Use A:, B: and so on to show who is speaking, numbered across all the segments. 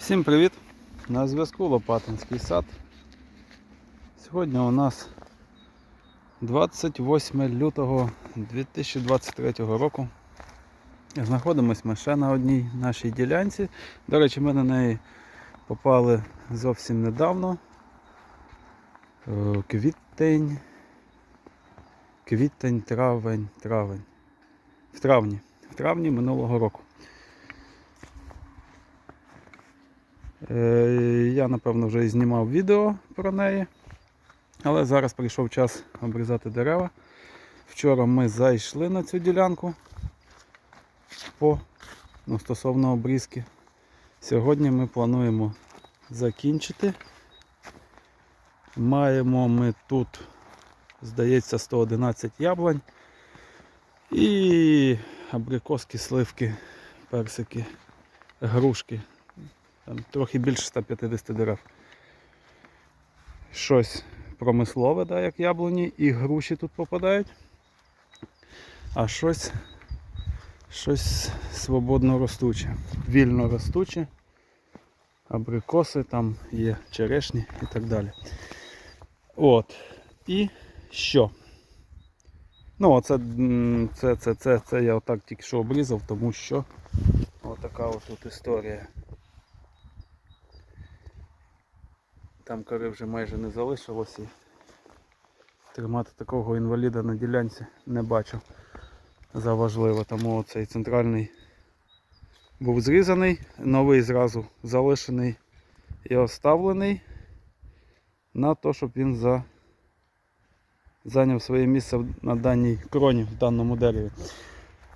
A: Всім привіт! На зв'язку Лопатинський сад. Сьогодні у нас 28 лютого 2023 року. Знаходимось ми ще на одній нашій ділянці. До речі, ми на неї попали зовсім недавно. Е, Квітень. Квітень, травень, травень. В травні. В травні минулого року. Е, Я напевно вже і знімав відео про неї, але зараз прийшов час обрізати дерева. Вчора ми зайшли на цю ділянку по, ну, стосовно обрізки. Сьогодні ми плануємо закінчити. Маємо ми тут, здається, 111 яблунь і абрикоски, сливки, персики, грушки. Там трохи більше 150 дерев. Щось промислове, да, як яблуні, і груші тут попадають. А щось, щось свободно ростуче, вільно ростуче, абрикоси, там є черешні і так далі. От. І що? Ну, оце, це, це, це, це я отак тільки що обрізав, тому що отака от тут історія. Там кори вже майже не залишилось і тримати такого інваліда на ділянці не бачу за важливо. Тому цей центральний був зрізаний, новий зразу залишений і оставлений на те, щоб він за... зайняв своє місце на даній кроні, в даному дереві.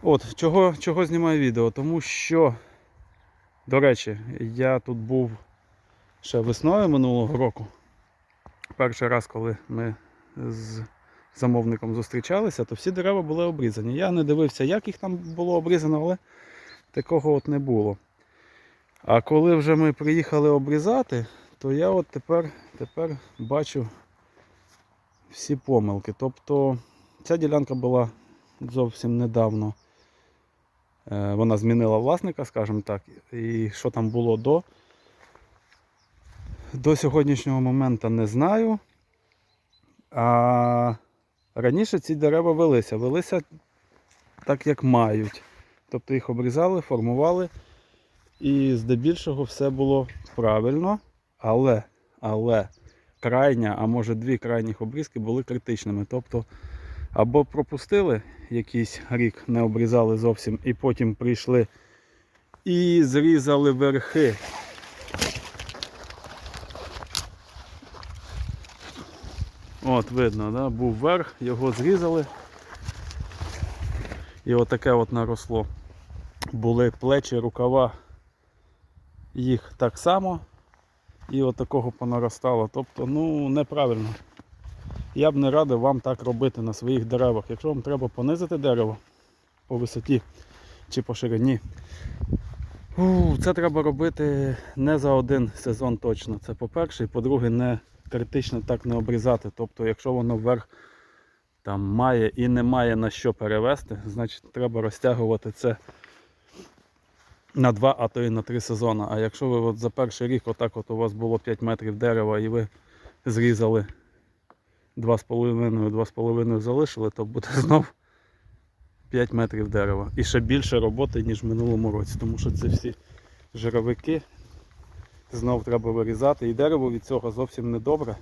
A: От, чого, чого знімаю відео? Тому що, до речі, я тут був ще весною минулого року. Перший раз, коли ми з замовником зустрічалися, то всі дерева були обрізані. Я не дивився, як їх там було обрізано, але такого от не було. А коли вже ми приїхали обрізати, то я от тепер, тепер бачу всі помилки. Тобто ця ділянка була зовсім недавно. Е, Вона змінила власника, скажімо так, і що там було до. До сьогоднішнього моменту не знаю. А раніше ці дерева велися. Велися так, як мають. Тобто їх обрізали, формували. І здебільшого все було правильно. Але, але крайня, а може дві крайніх обрізки були критичними. Тобто або пропустили якийсь рік, не обрізали зовсім, і потім прийшли і зрізали верхи. От видно, да? був верх, його зрізали. І отаке от наросло. Були плечі, рукава, їх так само. І от такого понаростало. Тобто, ну, неправильно. Я б не радив вам так робити на своїх деревах. Якщо вам треба понизити дерево по висоті чи по ширині, це треба робити не за один сезон точно. Це по-перше, і по-друге, не критично так не обрізати. Тобто, якщо воно вверх там має і не має на що перевести, значить треба розтягувати це на два, а то і на три сезони. А якщо ви от за перший рік отак от у вас було 5 метрів дерева і ви зрізали 2,5-2,5 залишили, то буде знов 5 метрів дерева. І ще більше роботи, ніж в минулому році, тому що це всі жировики знов треба вирізати. І дерево від цього зовсім не добре.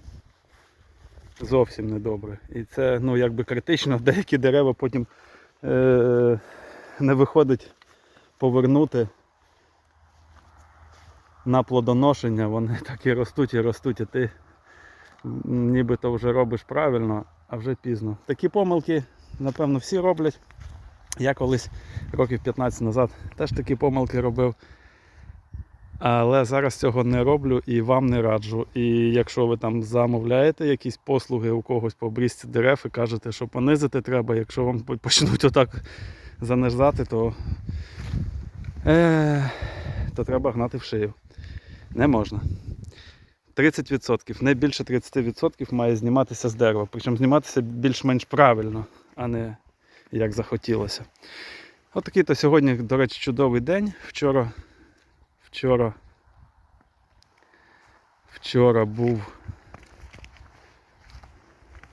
A: Зовсім не добре. І це ну, якби критично, деякі дерева потім е- не виходить повернути на плодоношення, вони так і ростуть і ростуть, і ти нібито вже робиш правильно, а вже пізно. Такі помилки, напевно, всі роблять. Я колись років 15 назад теж такі помилки робив. Але зараз цього не роблю і вам не раджу. І якщо ви там замовляєте якісь послуги у когось по обрізці дерев і кажете, що понизити треба, якщо вам почнуть отак занижати, то, е, то треба гнати в шию. Не можна. 30%, не більше 30% має зніматися з дерева. Причому зніматися більш-менш правильно, а не як захотілося. Отакий то сьогодні, до речі, чудовий день. Вчора, вчора Вчора був.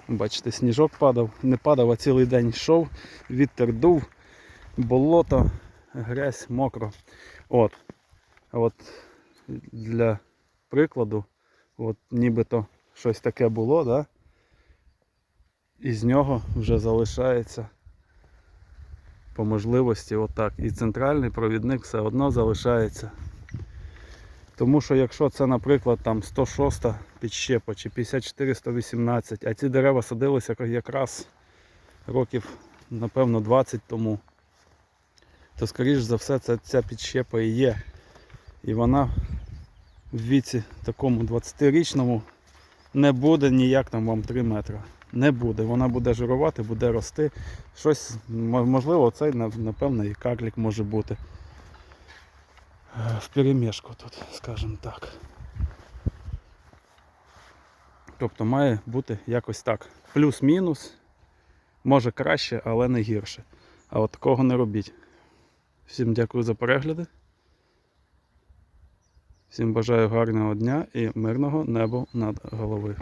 A: Бачите, сніжок падав, не падав, а цілий день йшов, вітер дув, болото, грязь, мокро. От. От для прикладу, от нібито щось таке було, да? і з нього вже залишається по можливості отак. І центральний провідник все одно залишається. Тому що якщо це, наприклад, там 106 підщепа чи 54-118, а ці дерева садилися якраз років, напевно, 20 тому, то скоріш за все це ця підщепа і є. І вона в віці такому 20-річному не буде ніяк там вам 3 метри. Не буде. Вона буде жирувати, буде рости. Щось, можливо, цей напевно і карлік може бути. В перемішку тут, скажімо так. Тобто має бути якось так. Плюс-мінус, може краще, але не гірше. А от такого не робіть. Всім дякую за перегляди. Всім бажаю гарного дня і мирного неба над головою.